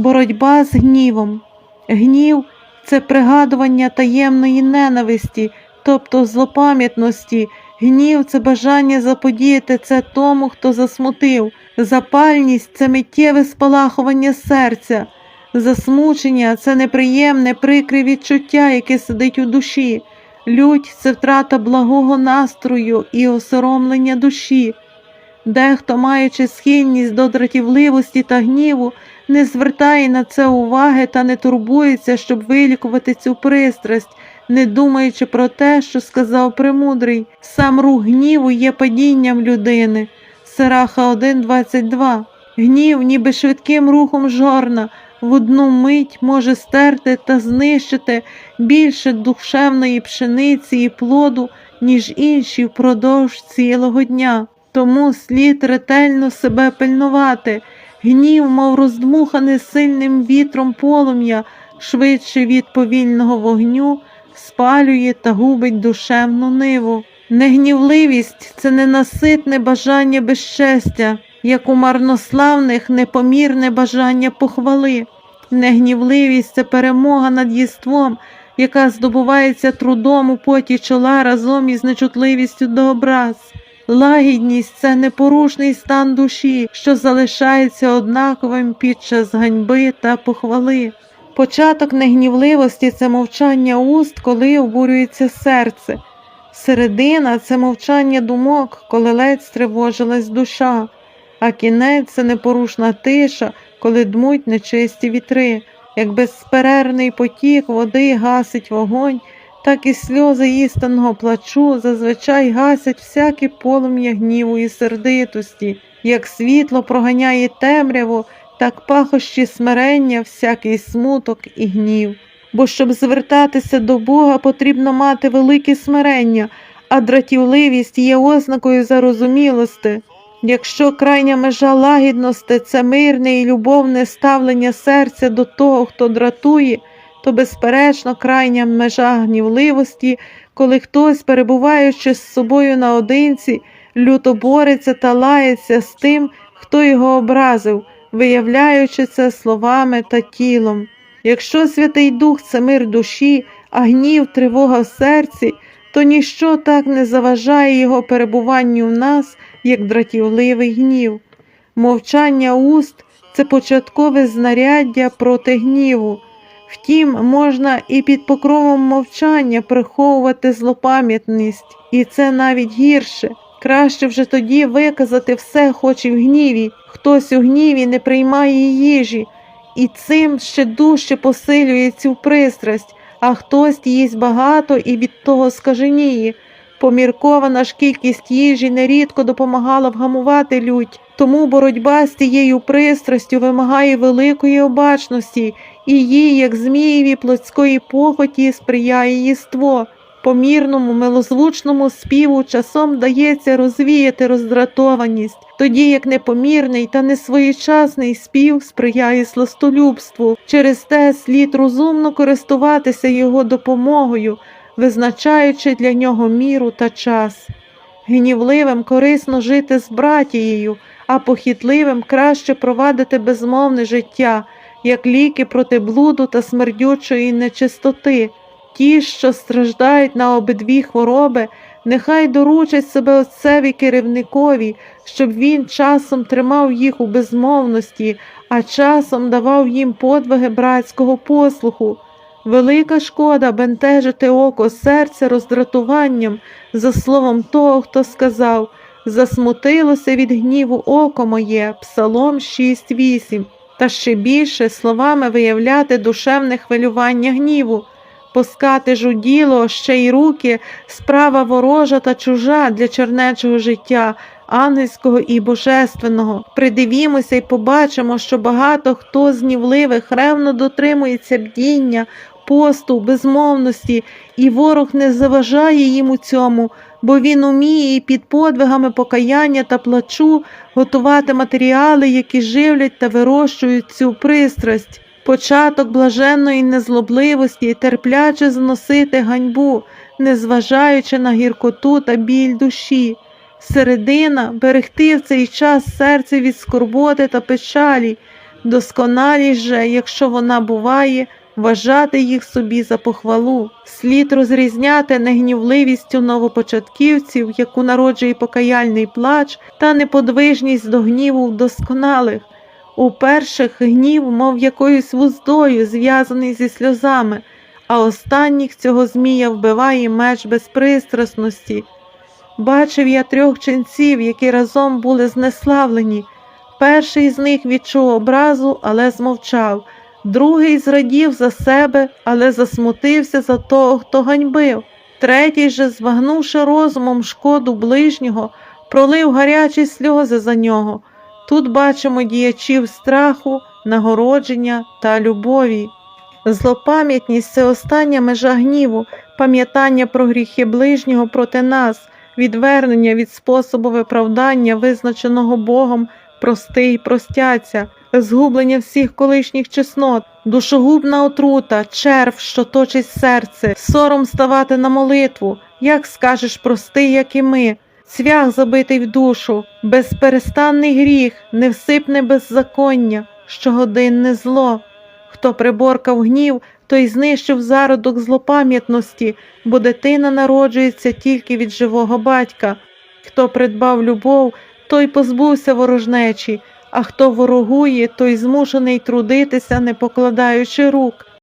боротьба з гнівом. Гнів це пригадування таємної ненависті, тобто злопам'ятності. Гнів це бажання заподіяти це тому, хто засмутив. Запальність це миттєве спалахування серця. Засмучення це неприємне, прикре відчуття, яке сидить у душі. Лють це втрата благого настрою і осоромлення душі. Дехто, маючи схильність до дратівливості та гніву, не звертає на це уваги та не турбується, щоб вилікувати цю пристрасть, не думаючи про те, що сказав премудрий. Сам рух гніву є падінням людини. Сираха 1.22 Гнів, ніби швидким рухом жорна, в одну мить може стерти та знищити більше душевної пшениці і плоду, ніж інші впродовж цілого дня. Тому слід ретельно себе пильнувати. Гнів, мов роздмухане сильним вітром полум'я, швидше від повільного вогню, спалює та губить душевну ниву. Негнівливість це ненаситне бажання безчестя, як у марнославних непомірне бажання похвали. Негнівливість це перемога над єством, яка здобувається трудом у поті чола разом із нечутливістю до образ. Лагідність це непорушний стан душі, що залишається однаковим під час ганьби та похвали. Початок негнівливості це мовчання уст, коли обурюється серце. Середина це мовчання думок, коли ледь стривожилась душа, а кінець це непорушна тиша, коли дмуть нечисті вітри. Як безперервний потік води гасить вогонь, так і сльози істинного плачу зазвичай гасять всяке полум'я гніву і сердитості, як світло проганяє темряву, так пахощі смирення, всякий смуток і гнів. Бо щоб звертатися до Бога, потрібно мати велике смирення, а дратівливість є ознакою зарозумілости. Якщо крайня межа лагідності це мирне і любовне ставлення серця до того, хто дратує, то, безперечно, крайня межа гнівливості, коли хтось, перебуваючи з собою наодинці, люто бореться та лається з тим, хто його образив, виявляючи це словами та тілом. Якщо Святий Дух це мир душі, а гнів тривога в серці, то ніщо так не заважає його перебуванню в нас, як дратівливий гнів. Мовчання уст це початкове знаряддя проти гніву. Втім, можна і під покровом мовчання приховувати злопам'ятність, і це навіть гірше. Краще вже тоді виказати все, хоч і в гніві. Хтось у гніві не приймає їжі, і цим ще дужче посилює цю пристрасть, а хтось їсть багато і від того скаженіє. Поміркована ж кількість їжі нерідко допомагала вгамувати лють, тому боротьба з цією пристрастю вимагає великої обачності, і їй, як змієві плотської похоті, сприяє їство. Помірному, милозвучному співу часом дається розвіяти роздратованість, тоді як непомірний та несвоєчасний спів сприяє сластолюбству. Через те слід розумно користуватися його допомогою, визначаючи для нього міру та час. Гнівливим корисно жити з братією, а похитливим краще провадити безмовне життя, як ліки проти блуду та смердючої нечистоти. Ті, що страждають на обидві хвороби, нехай доручать себе отцеві керівникові, щоб він часом тримав їх у безмовності, а часом давав їм подвиги братського послуху. Велика шкода бентежити око серця роздратуванням за словом того, хто сказав Засмутилося від гніву око моє, Псалом 6.8, та ще більше словами виявляти душевне хвилювання гніву. Пускати ж у діло ще й руки, справа ворожа та чужа для чернечого життя, ангельського і божественного. Придивімося й побачимо, що багато хто з гнівливих ревно дотримується бдіння, посту, безмовності, і ворог не заважає їм у цьому, бо він уміє під подвигами покаяння та плачу готувати матеріали, які живлять та вирощують цю пристрасть. Початок блаженної незлобливості і терпляче зносити ганьбу, незважаючи на гіркоту та біль душі. Середина берегти в цей час серце від скорботи та печалі, Досконалість же, якщо вона буває, вважати їх собі за похвалу. Слід розрізняти негнівливістю новопочатківців, яку народжує покаяльний плач, та неподвижність до гніву вдосконалих. У перших гнів, мов якоюсь вуздою, зв'язаний зі сльозами, а останніх цього змія вбиває меч безпристрасності. Бачив я трьох ченців, які разом були знеславлені. Перший з них відчув образу, але змовчав. Другий зрадів за себе, але засмутився за того, хто ганьбив. Третій же, збагнувши розумом шкоду ближнього, пролив гарячі сльози за нього. Тут бачимо діячів страху, нагородження та любові. Злопам'ятність це остання межа гніву, пам'ятання про гріхи ближнього проти нас, відвернення від способу виправдання, визначеного Богом, прости й простяться, згублення всіх колишніх чеснот, душогубна отрута, черв, що точить серце, сором ставати на молитву, як скажеш прости, як і ми, цвях забитий в душу, безперестанний гріх, невсипне беззаконня, щогодинне зло. Хто приборкав гнів, той знищив зародок злопам'ятності, бо дитина народжується тільки від живого батька. Хто придбав любов, той позбувся ворожнечі, а хто ворогує, той змушений трудитися, не покладаючи рук.